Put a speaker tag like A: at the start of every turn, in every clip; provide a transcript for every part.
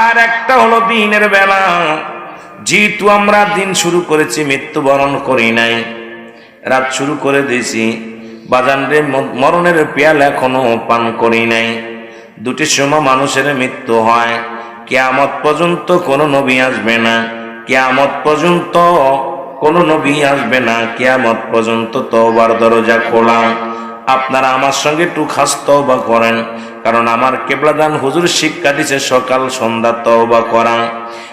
A: আর একটা হলো দিনের বেলা। যেহেতু আমরা দিন শুরু করেছি, মৃত্যুবরণ করি নাই। রাত শুরু করে দিয়েছি। বাজানরে মরণের পেয়াল এখনও পান করি নাই। দুটি সময় মানুষের মৃত্যু হয়। কেয়ামত পর্যন্ত কোনো নবী আসবে না। কেয়ামত পর্যন্ত কোনো নবী আসবে না। কেয়ামত পর্যন্ত তওবার দরজা খোলা। আপনারা আমার সঙ্গে একটু খাস বা করেন। কারণ আমার কেবলাদান হুজুর শিক্ষা দিছে, সকাল সন্ধ্যা তওবা করা।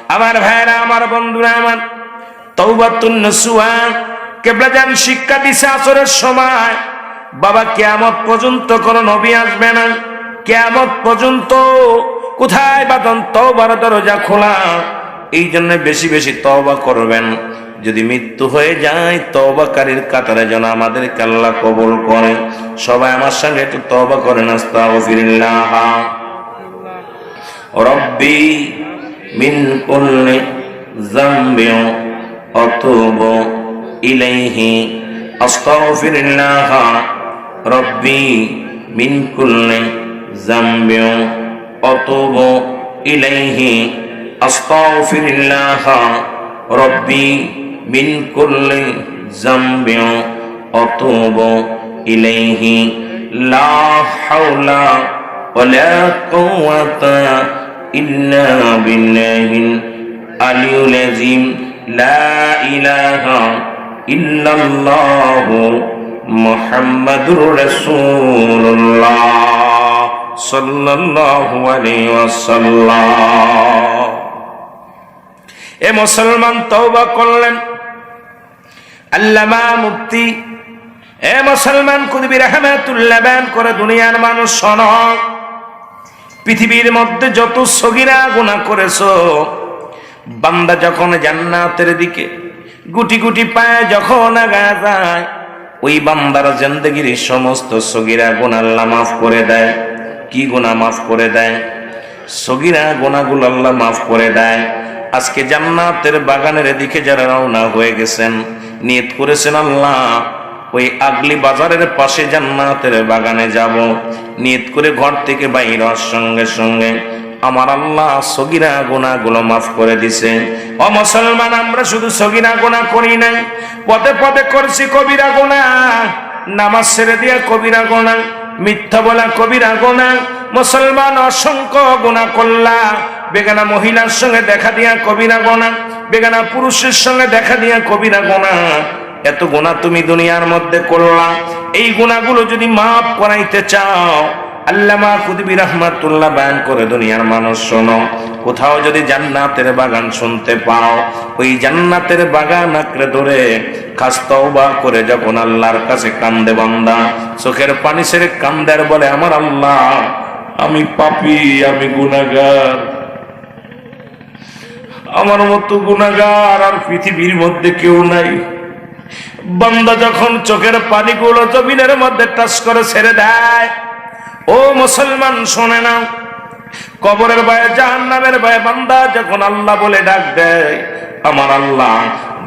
A: আমার ভাইরা আমার বন্ধুরা, আমার তৌবাতুন নসুয়া কেবলাদান শিক্ষা দিছে আসরের সময়। বাবা, কেয়ামত পর্যন্ত কোনো নবী আসবে না। কেয়ামত পর্যন্ত কোথায় বাদন তওবার দরজা খোলা? এই জন্য বেশি বেশি তওবা করবেন। যদি মৃত্যু হয়ে যায়, তওবাকারীর কাতারে যেন আমাদের আল্লাহ কবল করে। সবাই আমার সঙ্গে একটু তওবা করেন আস্তাগফিরুল্লাহ। রব্বি মিন কুল্লি যামবিন আতুবু ইলাইহি, আস্তাগফিরুল্লাহ। রব্বি মিন কুল্লি যামবিন আতুবু ইলাইহি, আস্তাগফিরুল্লাহ। রব্বি মিন করলে জাম্বেও অতব ইলেহি লা হাওলা ওয়ালা কুওয়াতা ইল্লা বিল্লাহিল আলিউল আযীম, লা ইলাহা ইল্লাল্লাহু মুহাম্মাদুর রাসূলুল্লাহ সাল্লাল্লাহু আলাইহি ওয়াসাল্লাম। এ মুসলমান তওবা করলেন। আল্লামা মুক্তি এ মুসলমান কুদবি রহমাতুল্লাহ বায়ান করে, দুনিয়ার মানুষ শোন। পৃথিবীর মধ্যে যত সগিরা গুণা করেছ, বান্দা যখন জান্নাতের দিকে গুটি গুটি পায় যখন আগা যায়, ওই বান্দার জিন্দগির সমস্ত সগিরা গুণা আল্লাহ মাফ করে দেয়। কি গুণা মাফ করে দেয়? সগিরা গুণাগুলো আল্লাহ মাফ করে দেয়। আজকে জান্নাতের বাগানের দিকে যারা রওনা হয়ে গেছেন নিয়ত করেছেন আল্লাহ, ওই আগলি বাজারের পাশে জান্নাতের বাগানে যাব। নিয়ত করে ঘর থেকে বাইর সঙ্গে সঙ্গে আমার আল্লাহ সগিরা গুণাগুলো মাফ করে দিছে। ও মুসলমান, আমরা শুধু সগিরা গোনা করি নাই, পদে পদে করছি কবিরা গোনা নামাজ ছেড়ে দিয়া কবিরা গোনা মিথ্যা বলা কবিরা গোনা মুসলমান অসংখ্য গোনা করলা, বেগানা মহিলার সঙ্গে দেখা দিয়া কবিরা গোনা বেগানা পুরুষের সঙ্গে দেখা দিয়া কবিরা গোনা এত গোনা তুমি দুনিয়ার মধ্যে করলা। এই গুণাগুলো যদি মাফ করাইতে চাও, আল্লামা কুদবি রহমাতুল্লাহ বায়ান করে দুনিয়ার মানুষ শোনো। কোথাও যদি জান্নাতের বাগান শুনতে পাও, ওই জান্নাতের বাগান আঁকড়ে ধরে খাস তওবা করে যখন আল্লাহর কাছে কান্দে বান্দা, চোখের পানি সেরে কান্দার বলে, আমার আল্লাহ, আমি পাপি, আমি গুনাগার আমার মতো গুনাগার আর পৃথিবীর মধ্যে কেউ নাই। বান্দা যখন চোখের পানি পানিগুলো জমিনের মধ্যে টাচ করে ছেড়ে দেয়, ও মুসলমান শোনে না। কবরের ভয়ে জাহান নামের ভয়ে বান্দা যখন আল্লাহ বলে ডাক দেয়, আমার আল্লাহ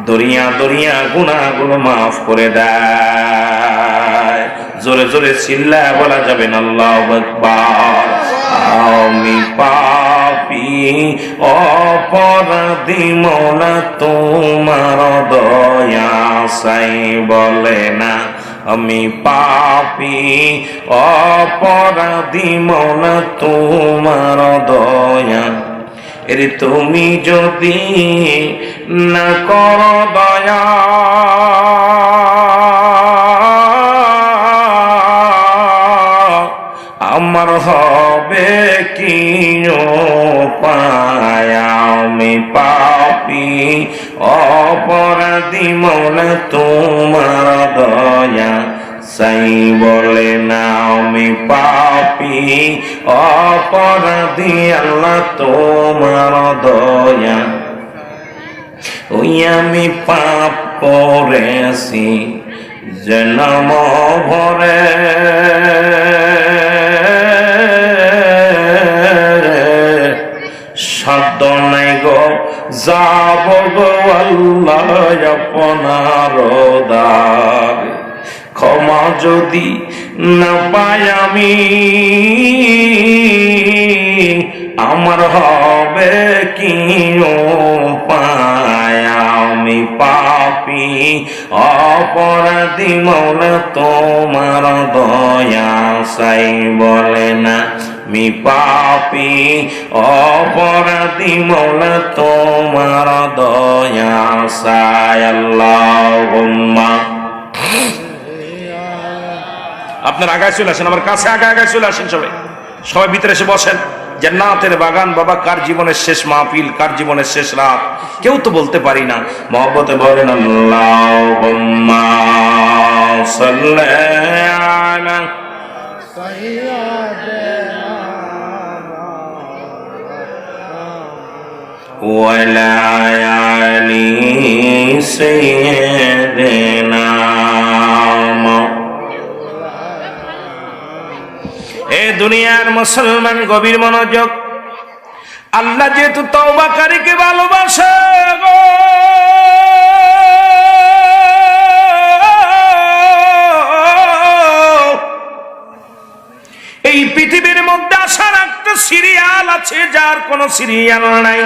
A: দরিয়া দরিয়া গুনাহগুলো মাফ করে দেয়। জোরে জোরে চিল্লা বলা যাবেন আল্লাহ আমি পাপি অপরাধী মৌলা তোমার দয়া সাই বলে না। আমি পাপি অপরাধী মৌলা তোমার দয়া। এর তুমি যদি না কর দয়া, আমার হবে কি আমি পাপি? অপরাধী মনে তোমার দয়া সাই বলে না আমি পাপি। অপরাধী আল্লাহ তোমার দয়া। ওই আমি পাপ করেছি, জন্ম ভরে। সাধ্য নাই গো, যাব গো আল্লাহ আপনার দ্বার ক্ষমা যদি না পাই আমি, আমার হবে কি আমি পাপি, অপরাধী মৌলা তোমার দয়া সাই বলে না। মি পাপি অপরাধী মৌলা তোমার দয়া আল্লাহ আপনার আগায় চলে আসেন, আমার কাছে আগে আগায় চলে আসেন সবাই। সবাই ভিতরে এসে বসেন। যে জান্নাতের বাগান, বাবা, কার জীবনের শেষ মাহফিল, কার জীবনের শেষ রাত? কেউ তো বলতে পারি না। মহব্বতে বলেন, আল্লাহুম্মা সাল্লি আলা وعلى آل سيدنا এ দুনিয়ার মুসলমান গভীর মনোযোগ আল্লাহ যেহেতু তওবাকারীকে ভালোবাসে গো এই পৃথিবীর মধ্যে আসার একটা সিরিয়াল আছে যার কোনো সিরিয়াল নাই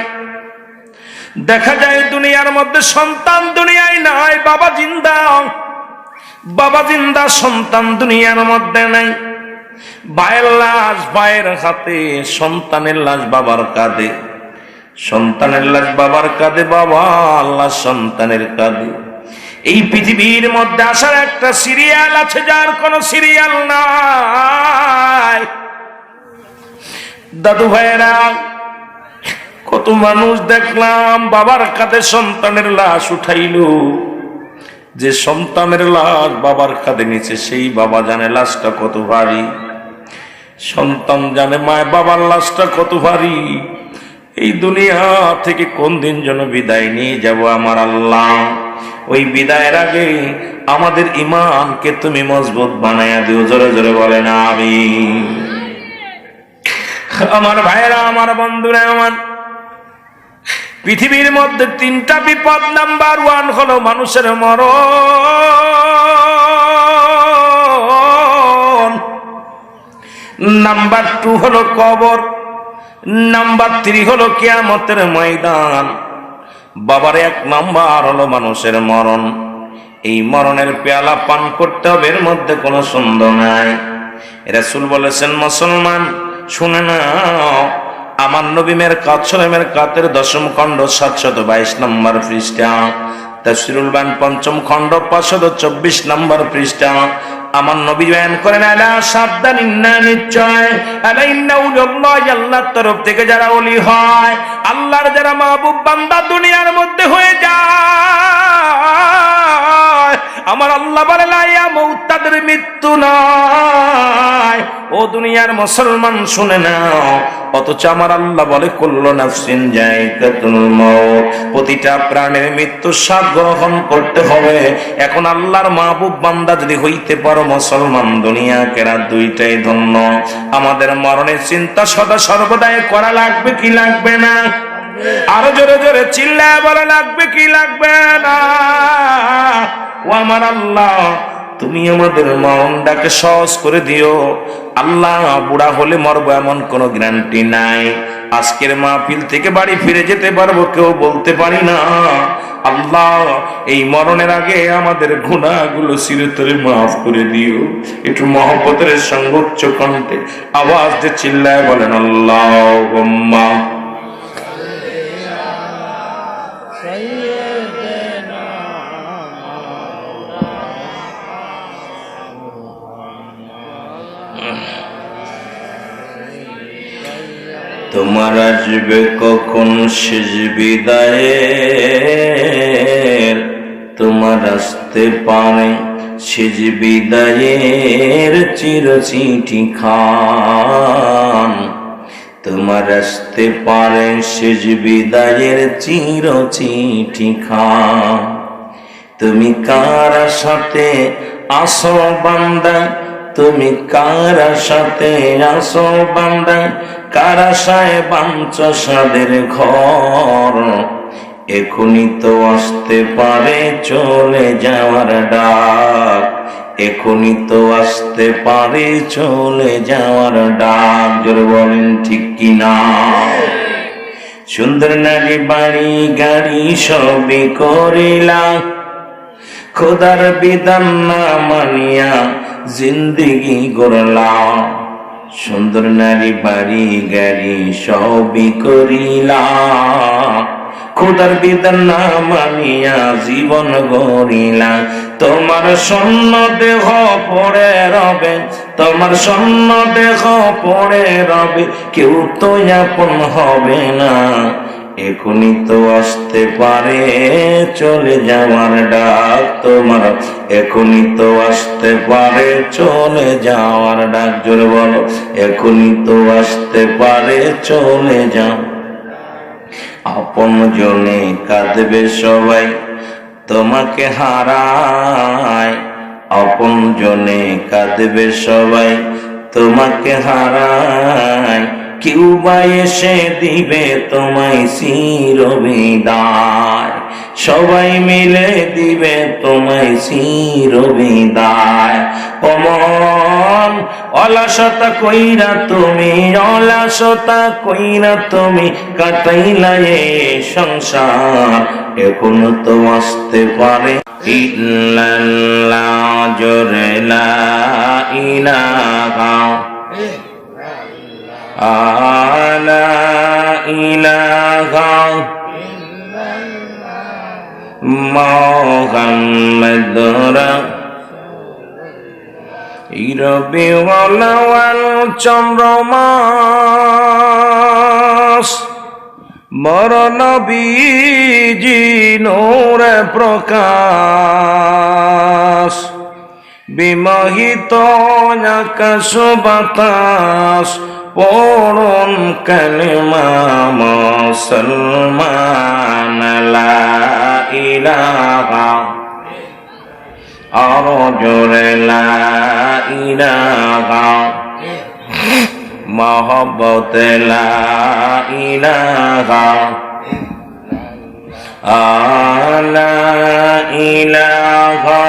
A: দেখা যায় দুনিয়ার মধ্যে সন্তান দুনিয়ায় নাই, বাবা জিন্দা। বাবা জিন্দা, সন্তান দুনিয়ার মধ্যে নাই। ভাইয়ের লাশ ভাইয়ের হাতে, সন্তানের লাশ বাবার কাঁধে। সন্তানের লাশ বাবার কাঁধে, বাবা আল্লাহ সন্তানের কাঁধে। এই পৃথিবীর মধ্যে আসার একটা সিরিয়াল আছে, যার কোনো সিরিয়াল নাই। দাদু ভাইয়েরা কত মানুষ দেখলাম বাবার কাঁধে সন্তানের লাশ উঠাইল। যে সন্তানের লাশ বাবার কাঁধে নিচে, সেই বাবা জানে লাশটা কত ভারী। সন্তান জানে মায় বাবার লাশটা কত ভারী। এই দুনিয়া থেকে কোন দিন যেন বিদায় নিয়ে যাব আমার আল্লাহ। ওই বিদায়ের আগে আমাদের ইমানকে তুমি মজবুত বানাইয়া দিও, জোরে জোরে বলে না আমি আমার ভাইরা আমার বন্ধুরা, আমার পৃথিবীর মধ্যে তিনটা বিপদ, নাম্বার ওয়ান হলো মানুষের মরণ। নাম্বার টু হলো কবর, নাম্বার থ্রি হলো কেয়ামতের ময়দান। বাবার এক নাম্বার হলো মানুষের মরণ। এই মরণের পেয়ালা পান করতে হবে, এর মধ্যে কোনো সন্দেহ নাই। রাসূল বলেছেন, মুসলমান, শুনে না আমার নবীমের কাছলেমের কাতের দশম খণ্ড, সাতশত বাইশ নম্বর পৃষ্ঠা। তফসিরুল বান পঞ্চম খণ্ড, পাঁচশত চব্বিশ নম্বর পৃষ্ঠা। আমার নবী বয়ান করেন, আলা সাবধান, ইন্না নিশ্চয়। আলা ইন্না উল্লাহ আল্লাহর তরফ থেকে যারা ওলি হয়, আল্লাহর যারা মাহবুব বান্দা দুনিয়ার মধ্যে হয়ে যায়। আমার আল্লাহ বলে তাদের মৃত্যু নয় ও দুনিয়ার মুসলমান, শুনে নাও। অথচ আমার আল্লাহ বলে করল মউত। প্রতিটা প্রাণের মৃত্যু স্বাদ গ্রহণ করতে হবে। এখন আল্লাহর মাহবুব বান্দা যদি হইতে পারো, মুসলমান দুনিয়া কেরা দুইটাই ধন্য। আমাদের মরণের চিন্তা সদা সর্বদাই করা লাগবে কি লাগবে না? আরও জোরে জোরে চিল্লায় বলা, লাগবে কি? লাগবে না। ও আমার আল্লাহ, তুমি আমাদের মরণটাকে সহজ করে দিও। আল্লাহ বুড়া হলে মরবো এমন কোনো গ্যারান্টি নাই। আজকের মাহফিল থেকে বাড়ি ফিরে যেতে পারব, কেউ বলতে পারি না। আল্লাহ, এই মরণের আগে আমাদের গুণাগুলো চিরতরে মাফ করে দিও। একটু মহব্বতের সঙ্গে উচ্চ কণ্ঠে আওয়াজ দিয়ে চিল্লায় বলেন আল্লাহ তোমার আসবে কখন শেষ বিদায়ের? তোমার আসতে পারে শেষ বিদায়ের চির চিঠি খান। তোমার আসতে পারে শেষ বিদায়ের চির চিঠি খান। তুমি কার সাথে আসো বান্দা তুমি কার সাথে আসো বান্দা কার বাঞ্চ সাদের ঘর? এখনই তো আসতে পারে চলে যাওয়ার ডাক। এখনই তো আসতে পারে চলে যাওয়ার ডাক। জোরে বলেন, ঠিক কিনা সুন্দর নারী বাড়ি, গাড়ি সবই করিলাম। খোদার বিধান না মানিয়া জিন্দিগি গড়লাম। সুন্দর নারী বাড়ি গাড়ি সবই করিলা খোদার বিদার না মানিয়া জীবন গড়িলা তোমার স্বর্ণ দেহ পড়ে রবে, তোমার স্বর্ণ দেহ পড়ে রবে, কেউ তো আপন হবে না। এখনই তো আসতে পারে, চলে যাওয়ার ডাক তোমার। এখনই তো আসতে পারে, চলে যাওয়ার ডাক জোরে বলো। এখনই তো আসতে পারে, চলে যাও। আপন জনে কাঁদবে সবাই, তোমাকে হারায়। আপন জনে কাঁদবে সবাই, তোমাকে হারায়। কেউ বা এসে দিবে তোমায় চির বিদায় সবাই মিলে দিবে তোমায় চির বিদায় অমন অলসতা কইরা তুমি, অলসতা কইরা তুমি কাটাইলা এ সংসার। এখনও তো আসতে পারে। ইল্লাল্লাহ, জোরে লা ইলাহা। আলা ইলাহা মোহাম্মদ ইরবিওয়ালাওয়াল চন্দ্রমাস মরণ বীজি নোরে প্রকাশ। বিমোহিত আকাশ বাতাস। পড়ন কালিমা মুসলমান লা ইলাহা আর জোরে লা ইলাহা মহব্বত লা আলা ইলাহা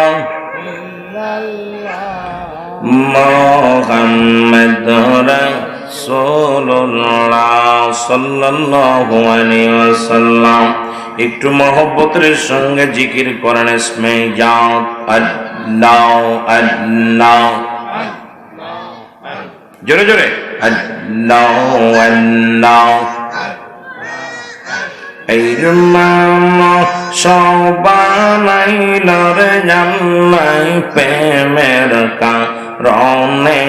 A: মোহাম্মদ ওয়াসাল্লাম, একটু মহব্বতের সঙ্গে জিকির করেন, ইসমে যাও জোরে জোরে। আল্লাহ আল্লাহ এই জান্নাই প্রেমের কারণে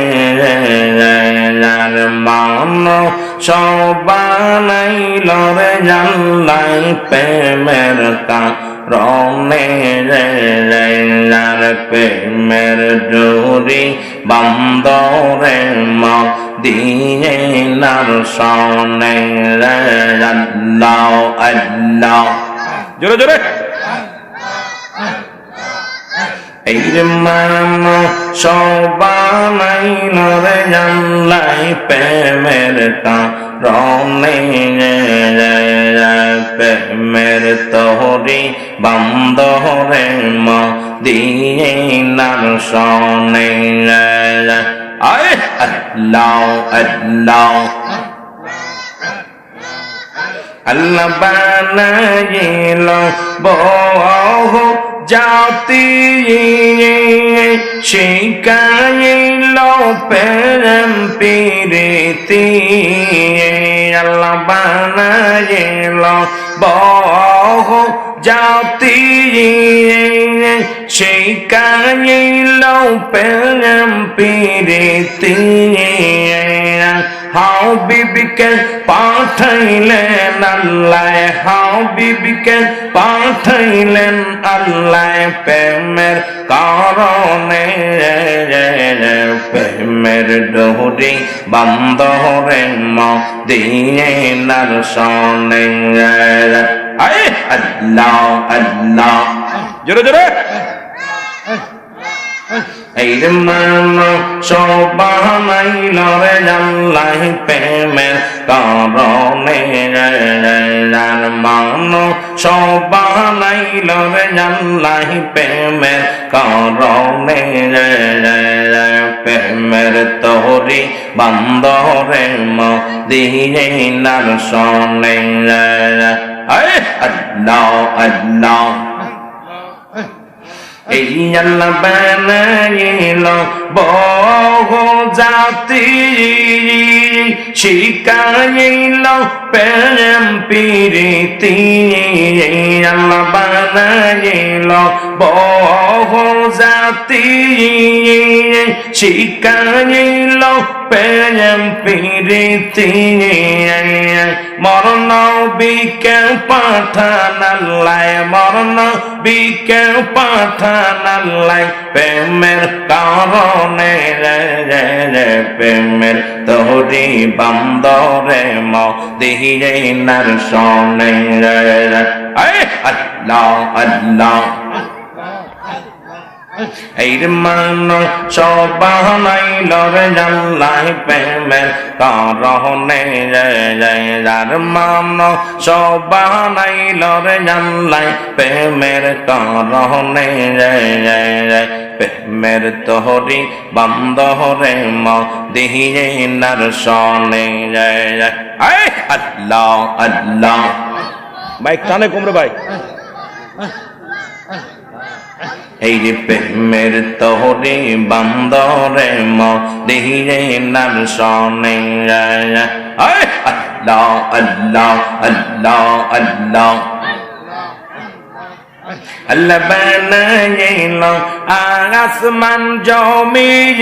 A: মান সবানাইলর জান্নাই প্রেমের কারণে প্রেমের জোরি বান্দরে মা দিয়ে নার সনে আল্লাহ আল্লাহ জোরে জোরে। এই মাম সবানাই নরে জানলাই প্রেমের কারণে প্রেমের তহরি বান্দরে মা দিয়ে নার সনে আয় আল্লাহ আল্লাহ বানাইল বহু জাতি শিকাইল প্রেম প্রীতি আল্লাহ বানাইল বহু জাতি শিকাইল প্রেম প্রীতি। হাও বিবিকে পাঠাইলেন আল্লাহ, হাও বিবিকে পাঠাইলেন আল্লাহ প্রেমের কারণে। প্রেমের ডোরি বান্দরে ম দিয়ে নার সনে আল্লাহ আল্লাহ। জোরে জোরে। এই জন্য শোভা নাইল রে জাল্লাই প্রেমের করণে। মান শোভা নাইল রে জাল্লাই প্রেমের করণে। প্রেমের তোহরি বান্দরে মদিনে নার সনে আল্লাহ আল্লাহ। এই আল্লাহ বানাইল বহু জাতি শিকাইল প্রেম প্রীতি আল্লাহ বানাইল বহু জাতি শিকাইল প্রেম প্রীতি মরণ বিকে পাঠান আল্লাহ মরণ বিকে পাঠান আল্লাহ প্রেমের কারণে প্রেমের তোরি বান্দরে ম দিহিরে নার সনে আল্লাহ আল্লাহ। এর মান সবাহ নাই লরে জাল্লাই প্রেমের কারণে যার মান সবাহ নাই লরে জাল্লাই প্রেমের কারণে জয় জয় জয় প্রেমের তোহরি বান্ধ রে মিহিয়ে নার সনে জয় জয় আল্লাহ আল্লাহ।
B: ভাই, কানে কুমড়ো ভাই।
A: এই প্রেমের তোহরে বান্দরে ম দেহিরে নার সনে আল্লাহ আল্লাহ আল্লাহ আল্লাহ। আল্লাহ বানাইল আসমান জমিন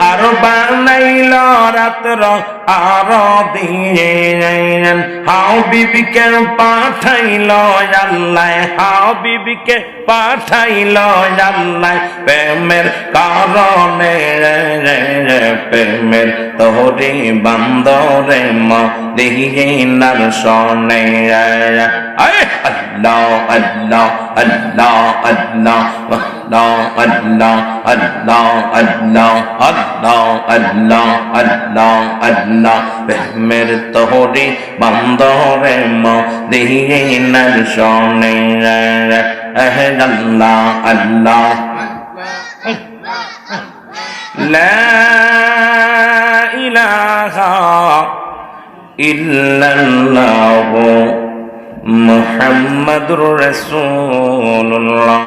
A: আর বানাইল রাত্র আর দিন হাও বিবিকে পাঠাইল আল্লাহ, হাও বিবিকে পাঠাইল আল্লাহ। প্রেমের কারণে প্রেমের তোরে বান্দরে ম দেহিয়ে নার সনে আল্লাহ আল্লাহ আল্লাহ আল্লাহ আল্লাহ আল্লাহ আল্লাহ আল্লাহ আল্লাহ আল্লাহ আল্লাহ আল্লাহ প্রেমের তোরে বান্দরে ম দেহিয়ে নার সনে আল্লাহ আল্লাহ لا إله إلا الله محمد رسول الله